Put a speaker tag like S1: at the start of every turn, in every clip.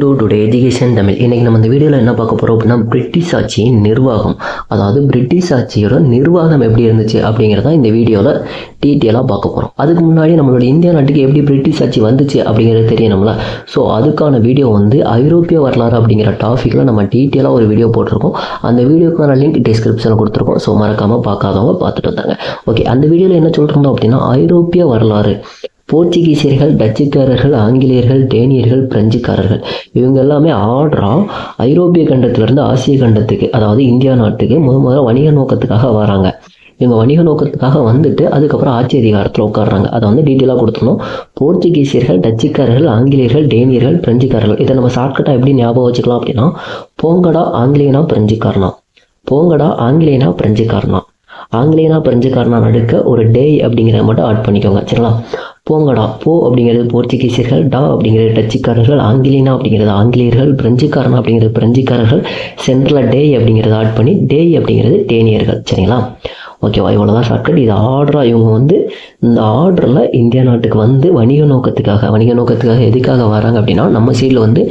S1: Two today education Tamil. இன்றைக்கி நம்ம இந்த வீடியோவில் என்ன பார்க்க போகிறோம் அப்படின்னா பிரிட்டிஷ் ஆட்சியின் நிர்வாகம். அதாவது பிரிட்டிஷ் ஆட்சியோட நிர்வாகம் எப்படி இருந்துச்சு அப்படிங்கிறத இந்த வீடியோவில் டீட்டெயிலாக பார்க்க போகிறோம் அதுக்கு முன்னாடி நம்மளோட இந்தியா நாட்டுக்கு எப்படி பிரிட்டிஷ் ஆட்சி வந்துச்சு அப்படிங்கிறது தெரியணும்ல. ஸோ அதுக்கான வீடியோ வந்து ஐரோப்பிய வரலாறு அப்படிங்கிற டாப்பிக்கில் நம்ம டீட்டெயிலாக ஒரு வீடியோ போட்டிருக்கோம். அந்த வீடியோக்கான லிங்க் டிஸ்கிரிப்ஷனில் கொடுத்துருக்கோம். ஸோ மறக்காமல் பார்க்காதவங்க பார்த்துட்டு வந்தாங்க ஓகே அந்த வீடியோவில் என்ன சொல்கிறோம் அப்படின்னா ஐரோப்பிய வரலாறு. போர்ச்சுகீசியர்கள் டச்சுக்காரர்கள் ஆங்கிலேயர்கள் டேனியர்கள் பிரெஞ்சுக்காரர்கள். இவங்க எல்லாமே ஆர்டராக ஐரோப்பிய கண்டத்திலிருந்து ஆசிய கண்டத்துக்கு அதாவது இந்தியா நாட்டுக்கு முத முதல்ல வணிக நோக்கத்துக்காக வராங்க. இவங்க வணிக நோக்கத்துக்காக வந்துட்டு அதுக்கப்புறம் ஆட்சி அதிகாரத்தில் உட்காடுறாங்க அதை வந்து டீட்டெயிலாக கொடுத்துணும் போர்ச்சுகீசியர்கள் டச்சுக்காரர்கள் ஆங்கிலேயர்கள் டேனியர்கள் பிரெஞ்சுக்காரர்கள். இதை நம்ம ஷார்ட்கட்டாக எப்படி ஞாபகம் வச்சுக்கலாம் அப்படின்னா போங்கடா ஆங்கிலேயனா பிரெஞ்சுக்காரனா? போங்கடா ஆங்கிலேயனா பிரெஞ்சுக்காரனா? ஆங்கிலேயனா பிரெஞ்சுக்காரனா நடுக்க ஒரு டே அப்படிங்கிறத மட்டும் ஆட் பண்ணிக்கோங்க. சரிங்களா? போங்கடா போ அப்படிங்கிறது போர்ச்சுகீசியர்கள் டா அப்படிங்கிறது டச்சுக்காரர்கள் ஆங்கிலினா அப்படிங்கிறது ஆங்கிலேயர்கள் பிரெஞ்சுக்காரனா அப்படிங்கிறது பிரெஞ்சுக்காரர்கள் சென்ட்ரலில் டேய் அப்படிங்கிறத ஆட் பண்ணி டேய் அப்படிங்கிறது டேனியர்கள் சரிங்களா? ஓகேவா இவ்வளோதான் ஷார்ட்கட் இது ஆர்டராக இவங்க வந்து இந்த ஆர்டரில் இந்தியா நாட்டுக்கு வந்து வணிக நோக்கத்துக்காக வணிக நோக்கத்துக்காக எதுக்காக வராங்க அப்படின்னா நம்ம சைடில் வந்து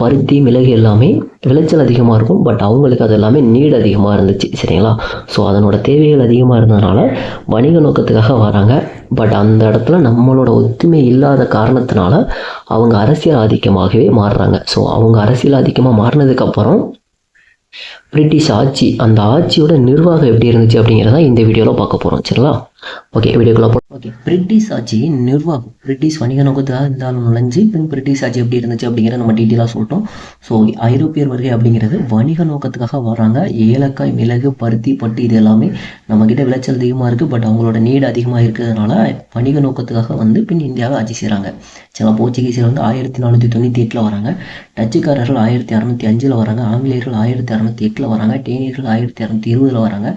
S1: பருத்தி மிளகு எல்லாமே விளைச்சல் அதிகமாக இருக்கும். பட் அவங்களுக்கு அது எல்லாமே நீடு அதிகமாக இருந்துச்சு சரிங்களா? ஸோ அதனோட தேவைகள் அதிகமாக இருந்ததுனால வணிக நோக்கத்துக்காக வராங்க. பட் அந்த இடத்துல நம்மளோட ஒத்துமை இல்லாத காரணத்தினால அவங்க அரசியல் ஆதிக்கமாகவே மாறுறாங்க. ஸோ அவங்க அரசியல் ஆதிக்கமாக மாறினதுக்கப்புறம் பிரிட்டிஷ் ஆட்சி அந்த ஆட்சியோட நிர்வாகம் எப்படி இருந்துச்சு அப்படிங்கிறத இந்த வீடியோவில் பார்க்க போகிறோம் சரிங்களா? ஓகே வீடியோக்குள்ள போ ஓகே பிரிட்டிஷ் ஆட்சியின் நிர்வாகம் பிரிட்டிஷ் வணிக நோக்கத்தாக இருந்தாலும் நுழைஞ்சு பின் பிரிட்டிஷ் ஆட்சி எப்படி இருந்துச்சு அப்படிங்கிறத நம்ம டீட்டெயிலாக சொல்லிட்டோம். ஸோ ஐரோப்பியர் வருகை அப்படிங்கிறது வணிக நோக்கத்துக்காக வராங்க ஏலக்காய் மிளகு பருத்தி பட்டு இது எல்லாமே நம்மக்கிட்ட விளைச்சல் அதிகமாக இருக்குது பட் அவங்களோட நீடு அதிகமாக இருக்கிறதுனால வணிக நோக்கத்துக்காக வந்து பின் இந்தியாவை ஆட்சி செய்கிறாங்க சில போர்ச்சுகீசியர் வந்து ஆயிரத்தி நானூற்றி தொண்ணூற்றி எட்டில் வராங்க. டச்சுக்காரர்கள் ஆயிரத்தி அறநூற்றி அஞ்சில் வராங்க. ஆங்கிலேயர்கள் ஆயிரத்தி அறநூற்றி எட்டில் வராங்க. டேனியர்கள் ஆயிரத்தி அறநூற்றி இருபதில் வராங்க.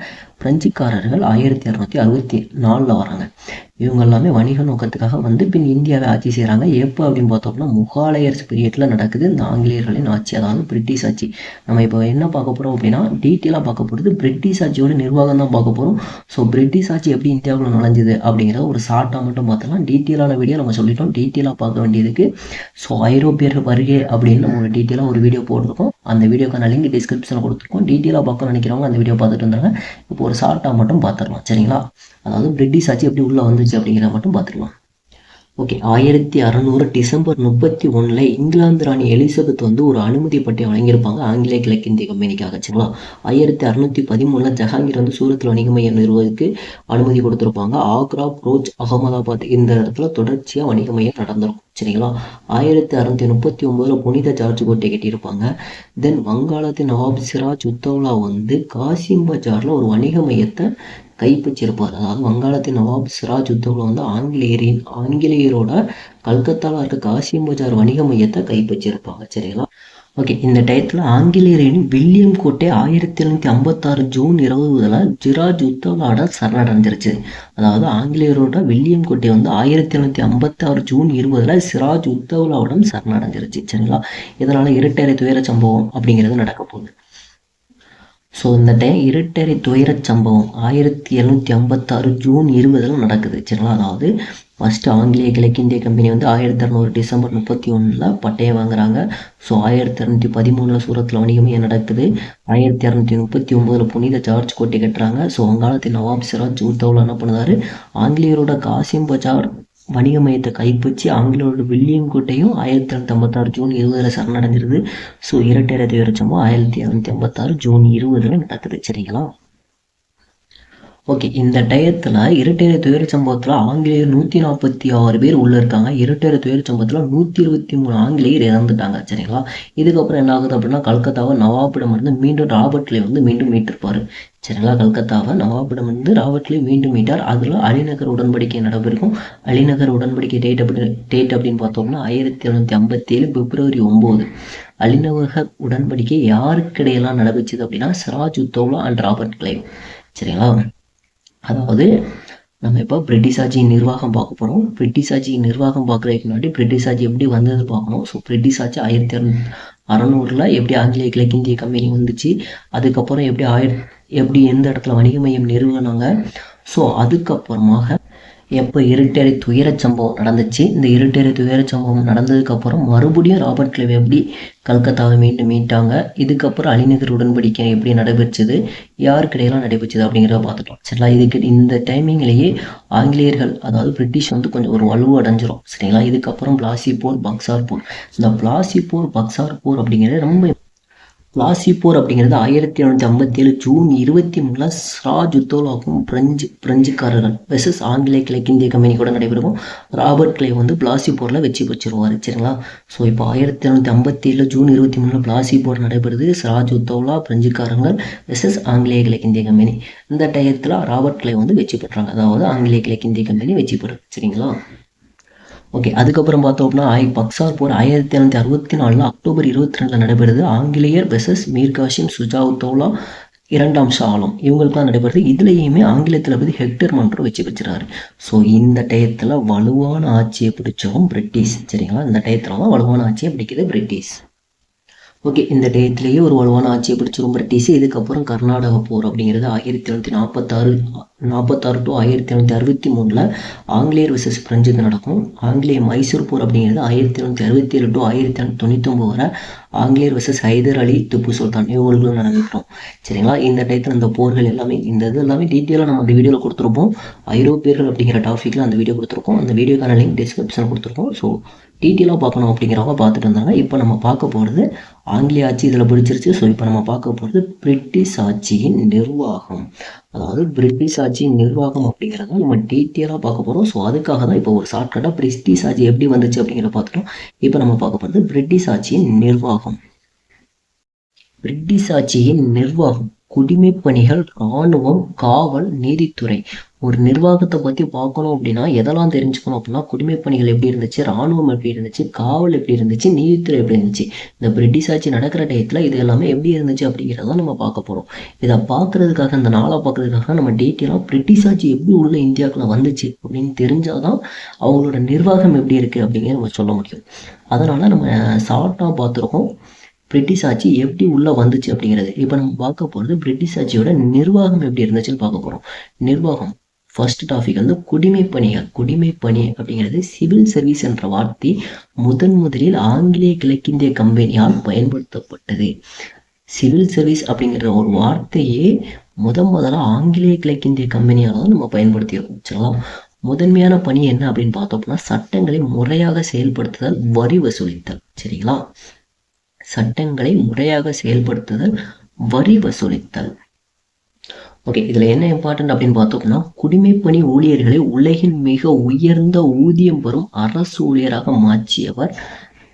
S1: பிரெஞ்சுக்காரர்கள் ஆயிரத்தி இரநூத்தி அறுபத்தி நாலில் வராங்க. இவங்க எல்லாமே வணிக நோக்கத்துக்காக வந்து பின் இந்தியாவை ஆட்சி செய்கிறாங்க எப்போ அப்படின்னு பார்த்தோம்னா முகாலயர்ஸ் பீரியடில் நடக்குது. இந்த ஆங்கிலேயர்களின் ஆட்சி அதாவது பிரிட்டிஷ் ஆட்சி. நம்ம இப்போ என்ன பார்க்க போகிறோம் அப்படின்னா டீட்டெயிலாக பார்க்க போகிறது பிரிட்டிஷ் ஆட்சியோட நிர்வாகம் தான் பார்க்க போகிறோம் ஸோ பிரிட்டிஷ் ஆட்சி எப்படி இந்தியாவில் நுழைஞ்சது அப்படிங்கிறத ஒரு ஷார்ட்டாக மட்டும் பார்த்தலாம் டீட்டெயிலான வீடியோ நம்ம சொல்லிட்டோம். டீட்டெயிலாக பார்க்க வேண்டியதுக்கு. ஸோ ஐரோப்பியர் வருகை அப்படின்னு நம்ம ஒரு டீட்டெயிலாக ஒரு வீடியோ போட்டிருக்கோம். அந்த வீடியோக்கான லிங்க் டிஸ்கிரிப்ஷனில் கொடுத்துருக்கோம். டீட்டெயிலாக பார்க்க நினைக்கிறவங்க அந்த வீடியோ பார்த்துட்டு இருந்தாங்க இப்போ ஒரு ஷார்ட்டாக மட்டும் பார்த்துடலாம். சரிங்களா? அதாவது பிரிட்டிஷ் ஆட்சி எப்படி உள்ளே வந்து வந்துச்சு அப்படிங்கிறத மட்டும் பார்த்துக்கலாம். ஓகே ஆயிரத்தி அறநூறு டிசம்பர் முப்பத்தி ஒன்றில் இங்கிலாந்து ராணி எலிசபெத் வந்து ஒரு அனுமதி பட்டியை வழங்கியிருப்பாங்க. ஆங்கிலேய கிழக்கிந்திய கம்பெனிக்காக சரிங்களா? ஆயிரத்தி அறுநூத்தி பதிமூணில் ஜஹாங்கீர் வந்து சூரத்தில் வணிக மையம் நிறுவதற்கு அனுமதி கொடுத்துருப்பாங்க. ஆக்ரா புரோச் அகமதாபாத் இந்த இடத்துல தொடர்ச்சியாக வணிக மையம் நடந்திருக்கும். சரிங்களா? ஆயிரத்தி அறநூத்தி முப்பத்தி ஒம்போதில் புனித ஜார்ஜ் கோட்டை கட்டியிருப்பாங்க. தென் வங்காளத்தின் நவாப் சிராஜ் உத்தவ்லா வந்து காசிம் பஜாரில் ஒரு வணிக மையத்தை கைப்பற்றியிருப்பார். அதாவது வங்காளத்தின் நவாப் சிராஜ் உத்தவ்லா வந்து ஆங்கிலேயரின் ஆங்கிலேயரோட கல்கத்தாவில் இருக்க காசிம் பஜார் வணிக மையத்தை கைப்பற்றியிருப்பாங்க. சரிங்களா? ஓகே இந்த டயத்தில் ஆங்கிலேயரின் வில்லியம் கோட்டை ஆயிரத்தி எழுநூற்றி ஐம்பத்தாறு ஜூன் இருபதுல ஜிராஜ் உத்தவ்லாட சரணடைஞ்சிருச்சு. அதாவது ஆங்கிலேயரோட வில்லியம் கோட்டை வந்து ஆயிரத்தி எழுநூற்றி ஐம்பத்தாறு ஜூன் இருபதுல சிராஜ் உத்தவலாவிடம் சரணடைஞ்சிருச்சு. சரிங்களா? இதனால் இரட்டரை துயர சம்பவம் அப்படிங்கிறது நடக்க போகுது. ஸோ இந்த டைம் இரட்டரை துயர சம்பவம் ஆயிரத்தி எழுநூற்றி ஐம்பத்தாறு ஜூன் இருபதில் நடக்குது. சரிங்களா? அதாவது ஃபஸ்ட்டு ஆங்கிலேய கிழக்கிந்திய கம்பெனி வந்து ஆயிரத்தி அறநூறு டிசம்பர் முப்பத்தி ஒன்றில் பட்டயம் வாங்குறாங்க. ஸோ ஆயிரத்தி இரநூத்தி பதிமூணில் சூரத்தில் வணிகமே நடக்குது. ஆயிரத்தி இரநூத்தி முப்பத்தி ஒம்போதில் புனித ஜார்ஜ் கோட்டை கட்டுறாங்க. ஸோ அங்காலத்தில் நவாப் சிராஜ் உத்தவில் என்ன பண்ணுறாரு? ஆங்கிலேயரோட காசிம் பஜார் வணிக மையத்தை கைப்பற்றி ஆங்கிலோட வில்லியம் கோட்டையும் ஆயிரத்தி இரநூத்தி ஐம்பத்தாறு ஜூன் இருபதில் சரணடைஞ்சிருது. ஸோ இரட்டை துயரச்சமும் ஆயிரத்தி இரநூத்தி ஐம்பத்தாறு ஜூன் இருபதில் நடக்குது. சரிங்களா? ஓகே இந்த டயத்தில் இரட்டையரை துயர சம்பவத்தில் ஆங்கிலேயர் நூற்றி நாற்பத்தி ஆறு பேர் உள்ளே இருக்காங்க. இரட்டையரை துயர சம்பவத்தில் நூற்றி இருபத்தி மூணு ஆங்கிலேயர் இறந்துட்டாங்க சரிங்களா? இதுக்கப்புறம் என்ன ஆகுது அப்படின்னா கல்கத்தாவை நவாபிடம் இருந்து மீண்டும் ராபர்ட்லே வந்து மீண்டும் மீட்டிருப்பார். சரிங்களா? கல்கத்தாவை நவாபிடம் வந்து ராபர்ட்லே மீண்டும் மீட்டார். அதில் அலிநகர் உடன்படிக்கை நடைபெறும் அலிநகர் உடன்படிக்கை டேட் அப்படி டேட் அப்படின்னு பார்த்தோம்னா ஆயிரத்தி எழுநூற்றி ஐம்பத்தி ஏழு பிப்ரவரி ஒம்பது அலிநகர் உடன்படிக்கை யாருக்கு இடையெல்லாம் அப்படின்னா Siraj Uddaula and Robert Clive சரிங்களா? அதாவது நம்ம இப்போ பிரிட்டிஷ் ஆட்சியின் நிர்வாகம் பார்க்க போகிறோம் பிரிட்டிஷ் ஆட்சியின் நிர்வாகம் பார்க்குறதுக்கு முன்னாடி பிரிட்டிஷ் ஆட்சி எப்படி வந்தது பார்க்கணும். ஸோ பிரிட்டிஷ் ஆட்சி ஆயிரத்தி அறநூ அறநூறில் எப்படி ஆங்கிலேய கிழக்கிந்திய கம்பெனி வந்துச்சு அதுக்கப்புறம் எப்படி ஆயிர எப்படி எந்த இடத்துல வணிக மையம் நிறுவனாங்க. ஸோ அதுக்கப்புறமாக எப்போ இருட்டறை துயரச் சம்பவம் நடந்துச்சு இந்த இருட்டறை துயரச் சம்பவம் நடந்ததுக்கப்புறம் மறுபடியும் ராபர்ட் கிளைவ் எப்படி கல்கத்தாவை மீண்டும் மீட்டாங்க இதுக்கப்புறம் அலிநகர் உடன்படிக்கை எப்படி நடைபெற்றது யாருக்கிடையெல்லாம் நடைபெற்றது அப்படிங்கிறத பார்த்துட்டோம் சரிங்களா? இதுக்கு இந்த டைமிங்லேயே ஆங்கிலேயர்கள் அதாவது பிரிட்டிஷ் வந்து கொஞ்சம் ஒரு வலுவு அடைஞ்சிரும். சரிங்களா? இதுக்கப்புறம் பிளாசி போர் பக்சார் போர் இந்த பிளாசி போர் பக்சார் போர் அப்படிங்கிறது ரொம்ப பிளாசி போர் அப்படிங்கிறது ஆயிரத்தி எழுநூற்றி ஐம்பத்தி ஏழு ஜூன் இருபத்தி மூணில் ஸ்ராஜ் உத்தோலாக்கும் பிரெஞ்சு பிரெஞ்சுக்காரர்கள் வெர்சஸ் ஆங்கிலேய கிழக்கிந்திய கம்பெனி கூட நடைபெறும். ராபர்ட் கிளே வந்து பிளாசி போரில் வெற்றி பெற்றுருவார் சரிங்களா? ஸோ இப்போ ஆயிரத்தி எழுநூற்றி ஐம்பத்தி ஏழு ஜூன் இருபத்தி மூணில் பிளாசிபோர் நடைபெறுது ஸ்ராஜ் உத்தோலா பிரெஞ்சுக்காரங்கள் வெர்சஸ் ஆங்கிலேய கிழக்கிந்திய கம்பெனி. இந்த டயத்தில் ராபர்ட் கிளே வந்து வெற்றி பெற்றாங்க. அதாவது ஆங்கிலேய கிழக்கிந்திய கம்பெனி வெற்றி பெறும் சரிங்களா? ஓகே அதுக்கப்புறம் பார்த்தோம் அப்படின்னா ஆய் பக்சார் போர் ஆயிரத்தி எழுநூத்தி அறுபத்தி நாலில் அக்டோபர் இருபத்தி ரெண்டில் நடைபெறுது. ஆங்கிலேயர் பெசஸ் மீர் காசிம் சுஜாவுத்தோலா இரண்டாம் ஷாலம் இவங்களுக்குலாம் நடைபெறுது. இதுலேயுமே ஆங்கிலத்தில் பற்றி ஹெக்டர் மன்றம் வச்சு வச்சுறாரு ஸோ இந்த டயத்தில் வலுவான ஆட்சியை பிடிச்சவும் பிரிட்டிஷ். சரிங்களா? இந்த டயத்தில் தான் வலுவான ஆட்சியை பிடிக்குது பிரிட்டிஷ். ஓகே இந்த டயத்திலேயே ஒரு வலுவான ஆட்சியை பிடிச்சிரும் பிரிட்டிஷ். இதுக்கப்புறம் கர்நாடக போர் அப்படிங்கிறது ஆயிரத்தி எழுநூத்தி நாற்பத்தாறு நாற்பத்தாறு டு ஆயிரத்தி எழுநூற்றி அறுபத்தி மூணில் ஆங்கிலேயர் விசஸ் பிரெஞ்சுக்கு நடக்கும். ஆங்கிலேய மைசூர் போர் அப்படிங்கிறது ஆயிரத்தி எழுநூத்தி அறுபத்தி ஏழு டு ஆயிரத்தி எழுநூத்தி தொண்ணூற்றி ஒம்பது வரை ஆங்கிலேயர் விசஸ் ஹைதர் அலி திப்பு சுல்தான் இவங்களுக்கும் நடந்துக்கிறோம் சரிங்களா? இந்த டயத்தில் இந்த போர்கள் எல்லாமே இந்த இது எல்லாமே டீட்டெயிலாக நம்ம அந்த வீடியோவில் கொடுத்துருப்போம். ஐரோப்பியர்கள் அப்படிங்கிற டாபிக்கில் அந்த வீடியோ கொடுத்துருக்கோம். அந்த வீடியோக்கான லிங்க் டிஸ்கிரிப்ஷன் கொடுத்துருக்கோம். ஸோ டீட்டெயிலாக பார்க்கணும் அப்படிங்கிறவங்க பார்த்துட்டு இருந்தாங்க இப்போ நம்ம பார்க்க போகிறது ஆங்கிலேய ஆட்சி இதில் பிடிச்சிருச்சு. ஸோ இப்போ நம்ம பார்க்க போகிறது பிரிட்டிஷ் ஆட்சியின் நிர்வாகம். அதாவது பிரிட்டிஷ் ஆட்சியின் நிர்வாகம் அப்படிங்கிறத நம்ம டீட்டெயிலாக பார்க்க போகிறோம் ஸோ அதுக்காக தான் இப்போ ஒரு ஷார்ட்கட்டாக பிரிட்டிஷ் ஆட்சி எப்படி வந்துச்சு அப்படிங்கிற பார்த்துட்டோம் இப்போ நம்ம பார்க்க போகிறது பிரிட்டிஷ் ஆட்சியின் நிர்வாகம். பிரிட்டிஷ் ஆட்சியின் நிர்வாகம் குடிமை பணிகள் இராணுவம் காவல் நீதித்துறை. ஒரு நிர்வாகத்தை பற்றி பார்க்கணும் அப்படின்னா எதெல்லாம் தெரிஞ்சுக்கணும் அப்படின்னா குடிமை பணிகள் எப்படி இருந்துச்சு ராணுவம் எப்படி இருந்துச்சு காவல் எப்படி இருந்துச்சு நீதித்துறை எப்படி இருந்துச்சு இந்த பிரிட்டிஷ் ஆட்சி நடக்கிற டயத்தில் இது எல்லாமே எப்படி இருந்துச்சு அப்படிங்கிறத நம்ம பார்க்க போகிறோம் இதை பார்க்கறதுக்காக இந்த நாளை பார்க்குறதுக்காக நம்ம டீட்டெயிலாக பிரிட்டிஷ் ஆட்சி எப்படி உள்ள இந்தியாவுக்குள்ள வந்துச்சு அப்படின்னு தெரிஞ்சால் தான் அவங்களோட நிர்வாகம் எப்படி இருக்குது அப்படிங்கிற நம்ம சொல்ல முடியும். அதனால் நம்ம ஷார்ட்டாக பார்த்துருக்கோம். பிரிட்டிஷ் ஆட்சி எப்படி உள்ளே வந்துச்சு அப்படிங்கிறது. இப்போ நம்ம பார்க்க போகிறது பிரிட்டிஷ் ஆட்சியோட நிர்வாகம் எப்படி இருந்துச்சுன்னு பார்க்க போகிறோம் நிர்வாகம் ஃபர்ஸ்ட் டாபிக் வந்து குடிமை பணிகள் குடிமை பணி அப்படிங்கிறது சிவில் சர்வீஸ் என்ற வார்த்தை முதன் முதலில் ஆங்கிலேய கிழக்கிந்திய கம்பெனியால் பயன்படுத்தப்பட்டது. சிவில் சர்வீஸ் அப்படிங்கிற ஒரு வார்த்தையே முத முதல்ல ஆங்கிலேய கிழக்கிந்திய கம்பெனியால் தான் நம்ம பயன்படுத்தியிருக்கோம் சரிங்களா? முதன்மையான பணி என்ன அப்படின்னு பார்த்தோம்னா சட்டங்களை முறையாக செயல்படுத்துதல் வரி வசூலித்தல். சரிங்களா? சட்டங்களை முறையாக செயல்படுத்துதல் வரி வசூலித்தல். ஓகே இதில் என்ன இம்பார்ட்டன்ட் அப்படின்னு பார்த்தோம்னா குடிமைப்பணி ஊழியர்களை உலகின் மிக உயர்ந்த ஊதியம் பெறும் அரசு ஊழியராக மாற்றியவர்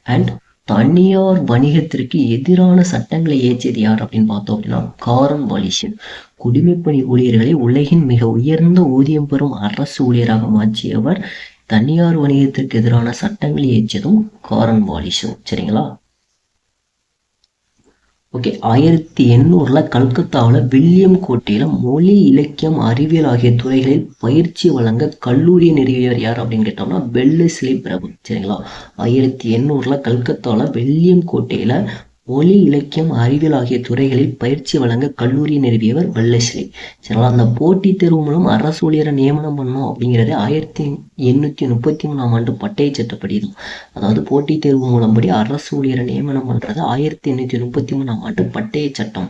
S1: அண்ட் தனியார் வணிகத்திற்கு எதிரான சட்டங்களை ஏற்றியது யார் அப்படின்னு பார்த்தோம் அப்படின்னா காரன் வாலிஷன். குடிமைப்பணி ஊழியர்களை உலகின் மிக உயர்ந்த ஊதியம் பெறும் அரசு ஊழியராக மாற்றியவர் தனியார் வணிகத்திற்கு எதிரான சட்டங்களை இயற்றியதும் காரன் வாலிஷன். சரிங்களா? ஓகே ஆயிரத்தி எண்ணூறுல கல்கத்தாவில் வில்லியம் கோட்டையில மொழி இலக்கியம் அறிவியல் ஆகிய துறைகளில் பயிற்சி வழங்க கல்லூரி நிறுவியவர் யார் அப்படின்னு கேட்டோம்னா வெள்ளஸ்லி பிரபு. சரிங்களா? ஆயிரத்தி எண்ணூறுல கல்கத்தாவில் வில்லியம் கோட்டையில மொழி இலக்கியம் அறிவியல் ஆகிய துறைகளில் பயிற்சி வழங்க கல்லூரி நிறுவியவர் வெள்ளஸ்லி சரிங்களா அந்த போட்டித் தேர்வு மூலம் அரசு ஊழியரை நியமனம் பண்ணோம் அப்படிங்கிறது ஆயிரத்தி எண்ணூற்றி முப்பத்தி மூணாம் ஆண்டு பட்டய சட்டப்படி தான் அதாவது போட்டித் தேர்வு மூலம்படி அரசு ஊழியரை நியமனம் பண்ணுறது ஆயிரத்தி எண்ணூற்றி முப்பத்தி மூணாம் ஆண்டு பட்டய சட்டம்.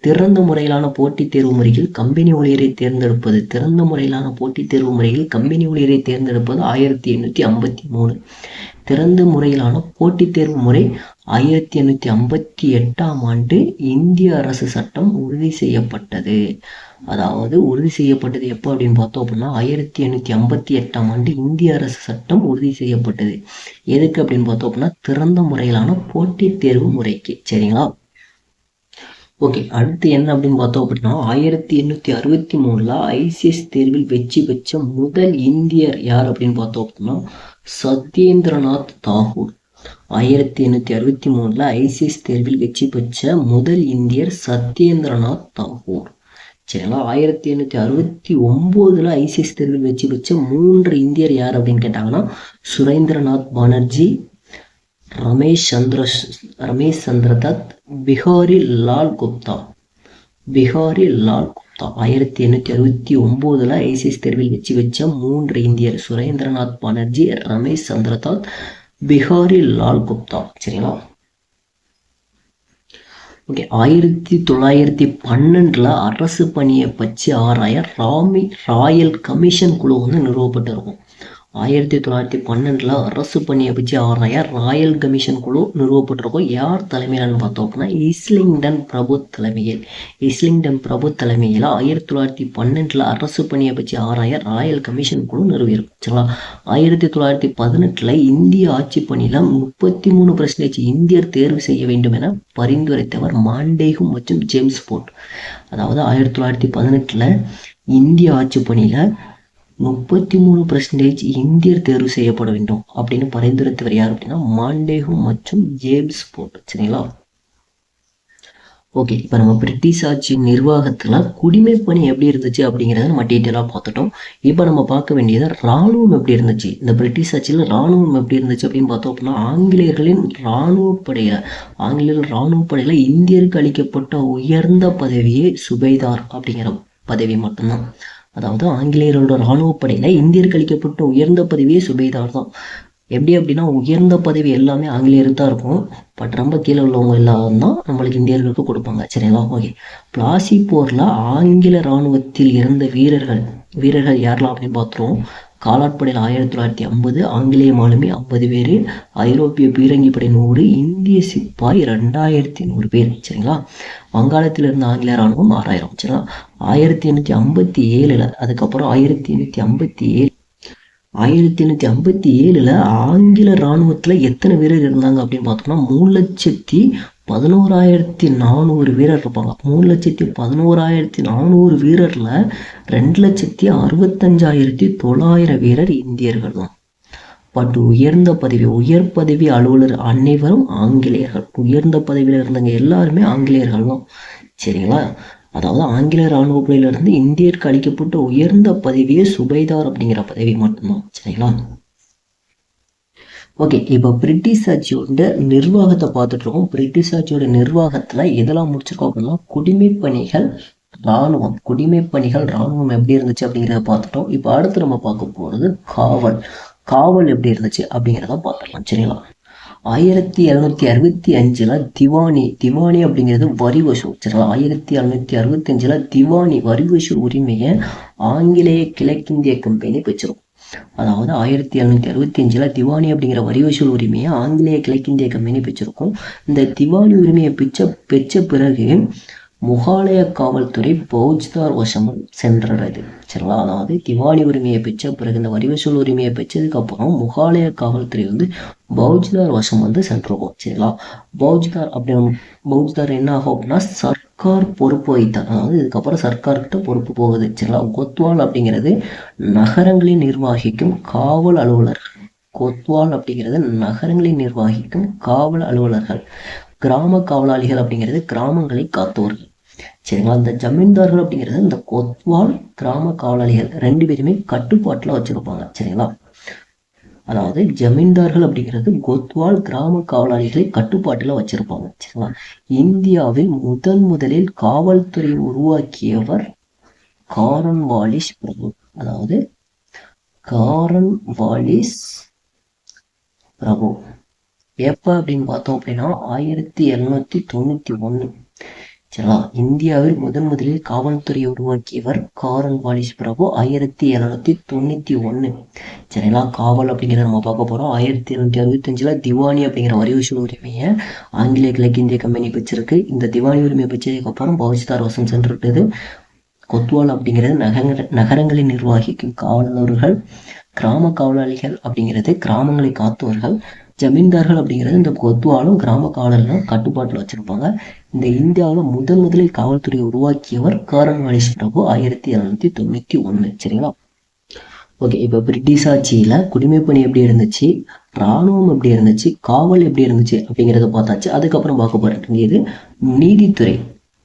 S1: திறந்த முறையிலான போட்டித் தேர்வு முறையில் கம்பெனி ஊழியரை தேர்ந்தெடுப்பது திறந்த முறையிலான போட்டித் தேர்வு முறையில் கம்பெனி ஊழியரை தேர்ந்தெடுப்பது ஆயிரத்தி எண்ணூற்றி ஐம்பத்தி மூணு. திறந்த முறையிலான போட்டித் தேர்வு முறை ஆயிரத்தி எண்ணூற்றி ஐம்பத்தி எட்டாம் ஆண்டு இந்திய அரசு சட்டம் உறுதி செய்யப்பட்டது. அதாவது உறுதி செய்யப்பட்டது எப்போ அப்படின்னு பார்த்தோம் அப்படின்னா ஆயிரத்தி எண்ணூற்றி ஐம்பத்தி எட்டாம் ஆண்டு இந்திய அரசு சட்டம் உறுதி செய்யப்பட்டது. எதுக்கு அப்படின்னு பார்த்தோம் அப்படின்னா திறந்த முறையிலான போட்டித் தேர்வு முறைக்கு. சரிங்களா? ஓகே அடுத்து என்ன அப்படின்னு பார்த்தோம் அப்படின்னா ஆயிரத்தி எண்ணூற்றி அறுபத்தி மூணில் ஐசிஎஸ் தேர்வில் வெற்றி பெற்ற முதல் இந்தியர் யார் அப்படின்னு பார்த்தோம் அப்படின்னா சத்யேந்திரநாத் தாகூர். ஆயிரத்தி எண்ணூற்றி அறுபத்தி மூணில் ஐசிஎஸ் தேர்வில் வெற்றி பெற்ற முதல் இந்தியர் சத்யேந்திரநாத் தாகூர். சரிங்களா? ஆயிரத்தி எண்ணூற்றி அறுபத்தி ஒம்போதில் ஐசிஎஸ் தேர்வில் வெற்றி பெற்ற மூன்று இந்தியர் யார் அப்படின்னு கேட்டாங்கன்னா சுரேந்திரநாத் பானர்ஜி ரமேஷ் சந்திர ரமேஷ் சந்திரதத் பிஹாரி லால் குப்தா. பிஹாரி லால் குப்தா. ஆயிரத்தி எண்ணூற்றி அறுபத்தி ஒம்போதில் ஐசிஎஸ் தேர்வில் வெற்றி வச்ச மூன்று இந்தியர் சுரேந்திரநாத் பானர்ஜி ரமேஷ் சந்திரதாத் பிஹாரி லால் குப்தா சரிங்களா? ஓகே ஆயிரத்தி தொள்ளாயிரத்தி பன்னெண்டில் அரசு பணியை பற்றி ஆராய ராமி ராயல் கமிஷன் குழு வந்து நிறுவப்பட்டிருக்கும். ஆயிரத்தி தொள்ளாயிரத்தி பன்னெண்டில் அரசு பணியை பற்றி ஆராய ராயல் கமிஷன் குழு நிறுவப்பட்டிருக்கும். யார் தலைமையிலன்னு பார்த்தோம் அப்படின்னா இஸ்லிங்டன் பிரபு தலைமையில். இஸ்லிங்டன் பிரபு தலைமையில் ஆயிரத்தி தொள்ளாயிரத்தி பன்னெண்டில் அரசு பணியை பற்றி ஆராய ராயல் கமிஷன் குழு நிறுவியிருக்குங்களா? ஆயிரத்தி தொள்ளாயிரத்தி பதினெட்டில் இந்திய ஆட்சி பணியில் முப்பத்தி மூணு பர்சன்டேஜ் இந்தியர் தேர்வு செய்ய வேண்டும் என பரிந்துரைத்தவர் மாண்டேகும் மற்றும் ஜேம்ஸ் போர்ட் அதாவது ஆயிரத்தி தொள்ளாயிரத்தி பதினெட்டில் இந்திய ஆட்சி பணியில் முப்பத்தி மூணு பர்சன்டேஜ் இந்தியர் தேர்வு செய்யப்பட வேண்டும். அப்படின்னு பரிந்துரைத்தவர் யார் அப்படின்னா மாண்டேஹு மற்றும் ஜேம்ஸ் போர்ட் சரிங்களா? ஓகே இப்போ நம்ம பிரிட்டிஷ் ஆட்சி நிர்வாகத்தில் குடிமை பணி எப்படி இருந்துச்சு அப்படிங்கிறத நம்ம டீட்டெயிலாக பார்த்துட்டோம். இப்போ நம்ம பார்க்க வேண்டியது ராணுவம் எப்படி இருந்துச்சு? இந்த பிரிட்டிஷ் ஆட்சியில் ராணுவம் எப்படி இருந்துச்சு அப்படின்னு பார்த்தோம் அப்படின்னா ஆங்கிலேயர்களின் இராணுவ படையில் ஆங்கிலேயர்கள் இராணுவ படையில் இந்தியருக்கு அளிக்கப்பட்ட உயர்ந்த பதவியே சுபேதார் அப்படிங்கிற பதவி மட்டும்தான். அதாவது ஆங்கிலேயரோட இராணுவ படையில் இந்தியருக்கு உயர்ந்த பதவியே சுபேதார் தான். எப்படி அப்படின்னா உயர்ந்த பதவி எல்லாமே ஆங்கிலேயருக்கு தான் இருக்கும். பட் ரொம்ப கீழே உள்ளவங்க எல்லாம் தான் நம்மளுக்கு இந்தியர்களுக்கு கொடுப்பாங்க. சரிங்களா? ஓகே பிளாசி போரில் ஆங்கில இராணுவத்தில் இருந்த வீரர்கள் வீரர்கள் யாரெல்லாம் அப்படின்னு பார்த்துருவோம். காலாட்படையில் ஆயிரத்தி தொள்ளாயிரத்தி ஐம்பது ஆங்கிலேய மாலுமி ஐம்பது பேர் ஐரோப்பிய பீரங்கி படை நூறு இந்திய சிப்பாய் ரெண்டாயிரத்தி நூறு பேர் சரிங்களா? வங்காளத்தில் இருந்த ஆங்கில இராணுவம் ஆறாயிரம் சரிங்களா? ஆயிரத்தி எண்ணூற்றி ஐம்பத்தி ஏழில் அதுக்கப்புறம் ஆயிரத்தி எண்ணூற்றி ஐம்பத்தி ஏழு ஆயிரத்தி எண்ணூற்றி ஐம்பத்தி ஏழில் ஆங்கில இராணுவத்தில் எத்தனை வீரர் இருந்தாங்க அப்படின்னு பார்த்தோம்னா மூணு லட்சத்தி பதினோராயிரத்தி நானூறு வீரர் இருப்பாங்க. மூணு லட்சத்தி பதினோராயிரத்தி நானூறு வீரரில் ரெண்டு லட்சத்தி அறுபத்தஞ்சாயிரத்தி தொள்ளாயிரம் வீரர் இந்தியர்கள் தான் பட் உயர்ந்த பதவி உயர் பதவி அலுவலர் அனைவரும் ஆங்கிலேயர்கள். உயர்ந்த பதவியில் இருந்தவங்க எல்லாருமே ஆங்கிலேயர்கள் தான் சரிங்களா? அதாவது ஆங்கில இராணுவ படையிலிருந்து இந்தியருக்கு அளிக்கப்பட்ட உயர்ந்த பதவியே சுபைதார் அப்படிங்கிற பதவி மட்டும்தான். சரிங்களா? ஓகே இப்போ பிரிட்டிஷ் ஆட்சியோட நிர்வாகத்தை பார்த்துட்டு இருக்கோம் பிரிட்டிஷ் ஆட்சியோட நிர்வாகத்தில் எதெல்லாம் முடிச்சிருக்கோம் அப்படின்னா குடிமை பணிகள் இராணுவம். குடிமை பணிகள் இராணுவம் எப்படி இருந்துச்சு அப்படிங்கிறத பார்த்துட்டோம். இப்போ அடுத்து நம்ம பார்க்க போகிறது காவல். காவல் எப்படி இருந்துச்சு அப்படிங்கிறத பார்த்துக்கலாம் சரிங்களா? ஆயிரத்தி எழுநூத்தி அறுபத்தி அஞ்சுல திவானி. திவானி அப்படிங்கிறது வரி வசூல் சரிங்களா? ஆயிரத்தி எழுநூத்தி அறுபத்தி அஞ்சுல திவானி வரி வசூல் உரிமையை ஆங்கிலேய கிழக்கிந்திய கம்பெனி வச்சிருக்கும் அதாவது ஆயிரத்தி எழுநூத்தி அறுபத்தி அஞ்சுல திவானி அப்படிங்கிற வரி வசூல் உரிமையை ஆங்கிலேய கிழக்கிந்திய கம்பெனி பெற்றிருக்கும். இந்த திவானி உரிமையை பெற்ற பெற்ற பிறகு முகாலய காவல்துறை பௌஜ்தார் வசம் சென்றடைது. சரிங்களா அதாவது திவாலி உரிமையை பெற்ற பிறகு இந்த வரிவசூல் உரிமையை பெற்றதுக்கு அப்புறம் முகாலய காவல்துறை வந்து பௌஜ்தார் வசம் வந்து சென்றிருக்கும் சரிங்களா? பௌஜ்தார் அப்படின்னு பௌஜ்தார் என்ன ஆகும் அப்படின்னா சர்க்கார் பொறுப்பு வைத்தார். அதாவது இதுக்கப்புறம் சர்க்கார்கிட்ட பொறுப்பு போகுது. சரிங்களா? கொத்வால் அப்படிங்கிறது நகரங்களை நிர்வகிக்கும் காவல் அலுவலர் கொத்வால் அப்படிங்கிறது நகரங்களை நிர்வாகிக்கும் காவல் அலுவலர்கள். கிராம காவலாளிகள் அப்படிங்கிறது கிராமங்களை காத்தவர்கள் சரிங்களா? இந்த ஜமீன்தார்கள் அப்படிங்கிறது இந்த கொத்வால் கிராம காவலாளிகள் ரெண்டு பேருமே கட்டுப்பாட்டில் வச்சிருப்பாங்க சரிங்களா? அதாவது ஜமீன்தார்கள் அப்படிங்கிறது கொத்வால் கிராம காவலாளிகளை கட்டுப்பாட்டில் வச்சிருப்பாங்க சரிங்களா? இந்தியாவில் முதன் முதலில் காவல்துறை உருவாக்கியவர் காரன் வாலிஸ் பிரபு. அதாவது காரன் வாலிஸ் பிரபு. எப்போ அப்படின்னு பார்த்தோம் அப்படின்னா ஆயிரத்தி எழுநூத்தி தொண்ணூத்தி ஒன்று சரிங்களா இந்தியாவில் முதன் முதலில் காவல்துறையை உருவாக்கியவர் காரன் வாலிஸ் பிரபு ஆயிரத்தி எழுநூத்தி தொண்ணூத்தி ஒன்று சரிங்களா? காவல் அப்படிங்கிறத நம்ம பார்க்க போறோம். ஆயிரத்தி எழுநூத்தி அறுபத்தஞ்சுல திவானி அப்படிங்கிற வரி வசூல் உரிமையை ஆங்கிலேய கிழக்கிந்திய கம்பெனி பெற்றிருக்கு இந்த திவானி உரிமையை பெற்றதுக்கு அப்புறம் பௌஜ்தார் வசம் சென்றுவிட்டது. கொத்வால் அப்படிங்கிறது நகர நகரங்களை நிர்வகிக்கும் காவலர்கள் கிராம காவலாளிகள் அப்படிங்கிறது கிராமங்களை காத்தவர்கள் ஜமீன்தார்கள் அப்படிங்கிறது இந்த கொத்வாலும் கிராம காவலர்களும் கட்டுப்பாட்டில் வச்சிருப்பாங்க. இந்த இந்தியாவில் முதன் முதலில் காவல்துறையை உருவாக்கியவர் காரன் வாலிஸ் பிரபு ஆயிரத்தி எழுநூத்தி தொண்ணூத்தி ஒன்று சரிங்களா? ஓகே இப்போ பிரிட்டிஷ் ஆட்சியில் குடிமைப்பணி எப்படி இருந்துச்சு? இராணுவம் எப்படி இருந்துச்சு? காவல் எப்படி இருந்துச்சு? அப்படிங்கிறத பார்த்தாச்சு. அதுக்கப்புறம் பார்க்க போகிறேன் இது நீதித்துறை.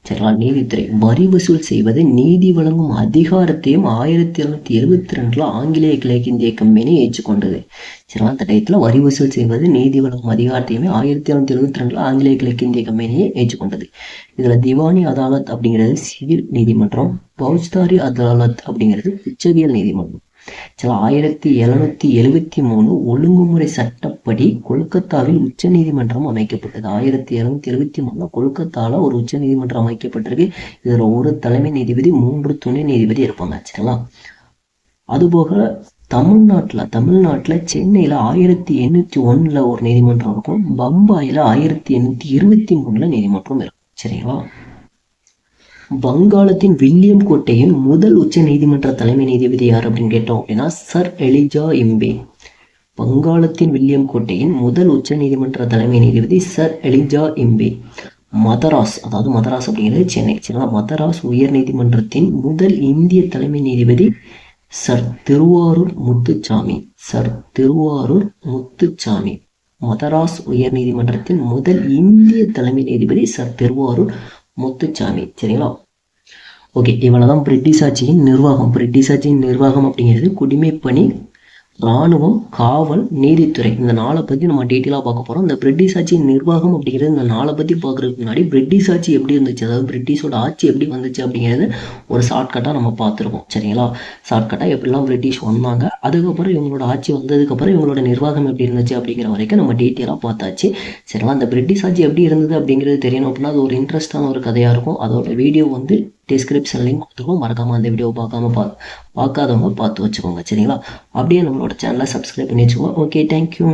S1: சரிங்களா? நீதித்துறை வரி வசூல் செய்வது நீதி வழங்கும் அதிகாரத்தையும் ஆயிரத்தி எழுநூத்தி எழுபத்தி ரெண்டுல ஆங்கிலேய கிழக்கிந்திய கம்பெனி ஏற்றுக்கொண்டது. சரிங்களா? அந்த டயத்துல வரி வசூல் செய்வது நீதி வழங்கும் அதிகாரத்தையுமே ஆயிரத்தி எழுநூத்தி எழுபத்தி ரெண்டுல ஆங்கிலேய கிழக்கிந்திய கம்பெனியை ஏற்றுக்கொண்டது. இதுல திவானி அதாலத் அப்படிங்கிறது சிவில் நீதிமன்றம் பௌஜ்தாரி அதாலத் அப்படிங்கிறது உச்சவியல் நீதிமன்றம். சில ஆயிரத்தி எழுநூத்தி எழுவத்தி மூணு ஒழுங்குமுறை சட்டப்படி கொல்கத்தாவில் உச்ச நீதிமன்றம் அமைக்கப்பட்டது. ஆயிரத்தி எழுநூத்தி எழுவத்தி மூணுல கொல்கத்தால ஒரு உச்ச நீதிமன்றம் அமைக்கப்பட்டிருக்கு. இதுல ஒரு தலைமை நீதிபதி மூன்று துணை நீதிபதி இருப்பாங்க சரிங்களா அதுபோக தமிழ்நாட்டுல தமிழ்நாட்டுல சென்னையில ஆயிரத்தி எண்ணூத்தி ஒண்ணுல ஒரு நீதிமன்றம் இருக்கும். பம்பாயில ஆயிரத்தி எண்ணூத்தி இருபத்தி மூணுல நீதிமன்றம் இருக்கும். சரிங்களா? வங்காளத்தின் வில்லியம் கோட்டையின் முதல் உச்ச நீதிமன்ற தலைமை நீதிபதி யார் அப்படின்னு கேட்டோம் அப்படின்னா சர் எலிஜா இம்பே. வங்காளத்தின் வில்லியம் கோட்டையின் முதல் உச்ச நீதிமன்ற தலைமை நீதிபதி சர் எலிஜா இம்பே. மதராஸ் அதாவது மதராஸ் அப்படிங்கிறது சென்னை சரிங்களா? மதராஸ் உயர் நீதிமன்றத்தின் முதல் இந்திய தலைமை நீதிபதி சர் திருவாரூர் முத்துச்சாமி. சர் திருவாரூர் முத்துச்சாமி. மதராஸ் உயர் நீதிமன்றத்தின் முதல் இந்திய தலைமை நீதிபதி சர் திருவாரூர் முத்துச்சாமி சரிங்களா? ஓகே இவ்வளவுதான் பிரிட்டிஷ் ஆட்சியின் நிர்வாகம். பிரிட்டிஷ் ஆட்சியின் நிர்வாகம் அப்படிங்கிறது குடிமைப்பணி ராணுவம் காவல் நீதித்துறை இந்த நாளை பற்றி நம்ம டீட்டெயிலாக பார்க்க போகிறோம் இந்த பிரிட்டிஷ் ஆட்சியின் நிர்வாகம் அப்படிங்கிறது இந்த நாளை பற்றி பார்க்குறதுக்கு முன்னாடி பிரிட்டிஷ் ஆட்சி எப்படி இருந்துச்சு? அதாவது பிரிட்டிஷோட ஆட்சி எப்படி வந்துச்சு அப்படிங்கிறது ஒரு ஷார்ட்கட்டாக நம்ம பார்த்துருக்கோம் சரிங்களா? ஷார்ட்கட்டாக எப்படிலாம் பிரிட்டிஷ் வந்தாங்க அதுக்கப்புறம் இவங்களோட ஆட்சி வந்ததுக்கப்புறம் இவங்களோட நிர்வாகம் எப்படி இருந்துச்சு அப்படிங்கிற வரைக்கும் நம்ம டீட்டெயிலாக பார்த்தாச்சு. சரிங்களா? அந்த பிரிட்டிஷ் ஆட்சி எப்படி இருந்தது அப்படிங்கிறது தெரியணும் அப்படின்னா அது ஒரு இன்ட்ரெஸ்டான ஒரு கதையாக இருக்கும். அதோட வீடியோ வந்து டிஸ்கிரிப்ஷன் லிங்க் கொடுத்துருக்கோம். மறக்காமல் அந்த வீடியோ பார்க்காம பா பார்க்காதவங்க பார்த்து வச்சுக்கோங்க. சரிங்களா? அப்படியே நம்மளோட சேனலை சப்ஸ்கிரைப் பண்ணி வச்சுக்கோங்க. Okay thank you